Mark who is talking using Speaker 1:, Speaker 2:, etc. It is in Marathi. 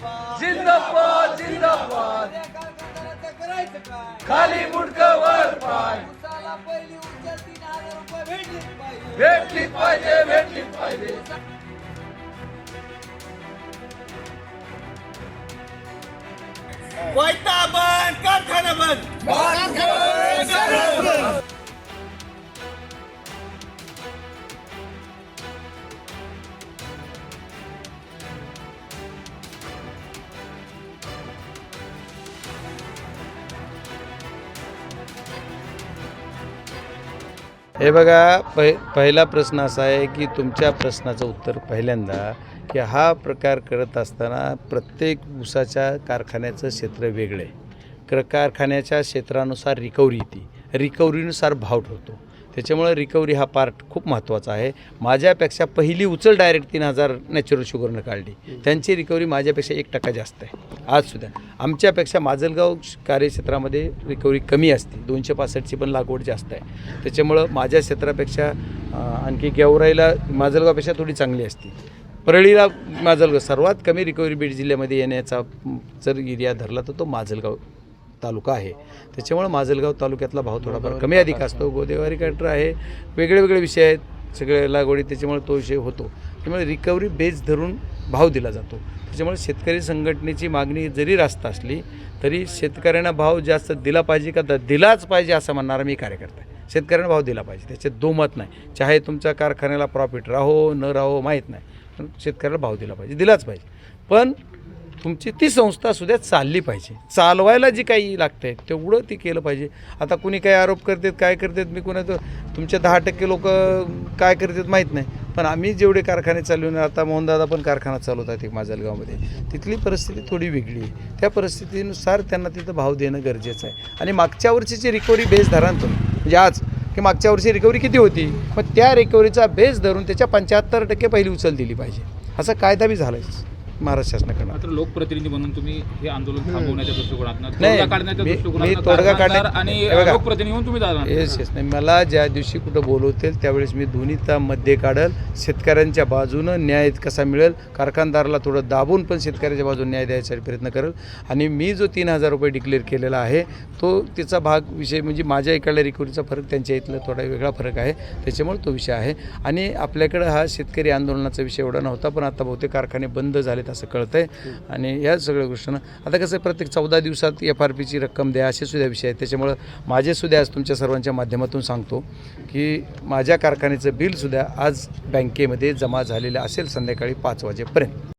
Speaker 1: जिंदाबाद जिंदाबाद.
Speaker 2: करायचं काय
Speaker 1: खाली मुंडकं वर पाय.
Speaker 2: उसाला पहिली उचल तीन हजार रुपये भेटलीच पाहिजे
Speaker 1: भेटली पाहिजे. भेटली पाहिजे
Speaker 3: वैता बंद. कारखाना बंद.
Speaker 4: हे बघा पहि पहिला प्रश्न असा आहे की तुमच्या प्रश्नाचं उत्तर पहिल्यांदा की हा प्रकार करत असताना प्रत्येक ऊसाच्या कारखान्याचं क्षेत्र वेगळं. आहे क्र कारखान्याच्या क्षेत्रानुसार रिकव्हरी येते. रिकव्हरीनुसार भाव ठरतो. त्याच्यामुळे रिकव्हरी हा पार्ट खूप महत्त्वाचा आहे. माझ्यापेक्षा पहिली उचल डायरेक्ट तीन हजार नॅचरल शुगरनं काढली. त्यांची रिकव्हरी माझ्यापेक्षा एक टक्का जास्त आहे. आजसुद्धा आमच्यापेक्षा माजलगाव श- कार्यक्षेत्रामध्ये रिकव्हरी कमी असते. दोनशे पासष्टची पण लागवड जास्त आहे. त्याच्यामुळं माझ्या क्षेत्रापेक्षा आणखी गेवराईला माजलगावपेक्षा थोडी चांगली असते. परळीला माजलगाव सर्वात कमी रिकव्हरी बीड जिल्ह्यामध्ये येण्याचा जर एरिया धरला तर तो माजलगाव तालुका आहे. त्याच्यामुळं माजलगाव तालुक्यातला भाव थोडाफार कमी अधिक असतो. गोदेवारी कॅटर आहे. वेगळे वेगळे विषय आहेत. सगळे लागवडी त्याच्यामुळे तो विषय होतो. त्यामुळे रिकव्हरी बेस धरून भाव दिला जातो. त्याच्यामुळे शेतकरी संघटनेची मागणी जरी रास्त असली तरी शेतकऱ्यांना भाव जास्त दिला पाहिजे का? दिलाच पाहिजे असं म्हणणारा मी कार्यकर्ता आहे. शेतकऱ्यांना भाव दिला पाहिजे. त्याच्यात दोमत नाही. चाहे तुमच्या कारखान्याला प्रॉफिट राहो न राहो माहीत नाही. पण शेतकऱ्याला भाव दिला पाहिजे. दिलाच पाहिजे. पण तुमची ती संस्था सुद्धा चालली पाहिजे. चालवायला जी काही लागतंय तेवढं ती केलं पाहिजे. आता कुणी काही आरोप करतात काय करतात मी कुणाचं तुमचे दहा टक्के लोक काय करतात माहीत नाही. पण आम्ही जेवढे कारखाने चालवून आता मोहनदादा पण कारखाना चालवतात एक माजलगावमध्ये. तिथली परिस्थिती थोडी वेगळी आहे. त्या परिस्थितीनुसार त्यांना तिथं भाव देणं गरजेचं आहे. आणि मागच्या वर्षीची रिकव्हरी बेस धरा तुम्ही म्हणजे आज की मागच्या वर्षी रिकव्हरी किती होती? मग त्या रिकव्हरीचा बेस धरून त्याच्या पंच्याहत्तर टक्के पहिली उचल दिली पाहिजे. असा कायदा बी झाला आहे महाराष्ट्र शासनाकडनं.
Speaker 5: मात्र लोकप्रतिनिधी म्हणून तुम्ही हे आंदोलन थांबवण्याच्या दृष्टिकोनातून
Speaker 4: नाही,
Speaker 5: तोडगा
Speaker 4: मी- मी काढण्या-
Speaker 5: आणि
Speaker 4: हे बघा.
Speaker 5: लोकप्रतिनिधी म्हणून तुम्ही जाणार
Speaker 4: येस येस नाही मला ज्या दिवशी कुठं बोलवतील त्यावेळेस मी दोन्हीचा मध्ये काढल शेतकऱ्यांच्या बाजूनं न्याय कसा मिळेल कारखानदाराला थोडं दाबून पण शेतकऱ्याच्या बाजूने न्याय द्यायचा प्रयत्न करेल. आणि मी जो तीन हजार रुपये डिक्लेअर केलेला आहे तो तिचा भाग विषय म्हणजे माझ्या इकडल्या रिकव्हरीचा फरक त्यांच्या इथला थोडा वेगळा फरक आहे त्याच्यामुळे तो विषय आहे. आणि आपल्याकडं हा शेतकरी आंदोलनाचा विषय एवढा नव्हता पण आता बहुतेक कारखाने बंद झालेत. असं कळतं आहे आणि या सगळ्या गोष्टींना आता कसं आहे, प्रत्येक चौदा दिवसात एफ आर पीची रक्कम द्या असे सुद्धा विषय आहेत. त्याच्यामुळं माझे सुद्धा आज तुमच्या सर्वांच्या माध्यमातून सांगतो की माझ्या कारखान्याचं बिलसुद्धा आज बँकेमध्ये जमा झालेलं असेल संध्याकाळी पाच वाजेपर्यंत.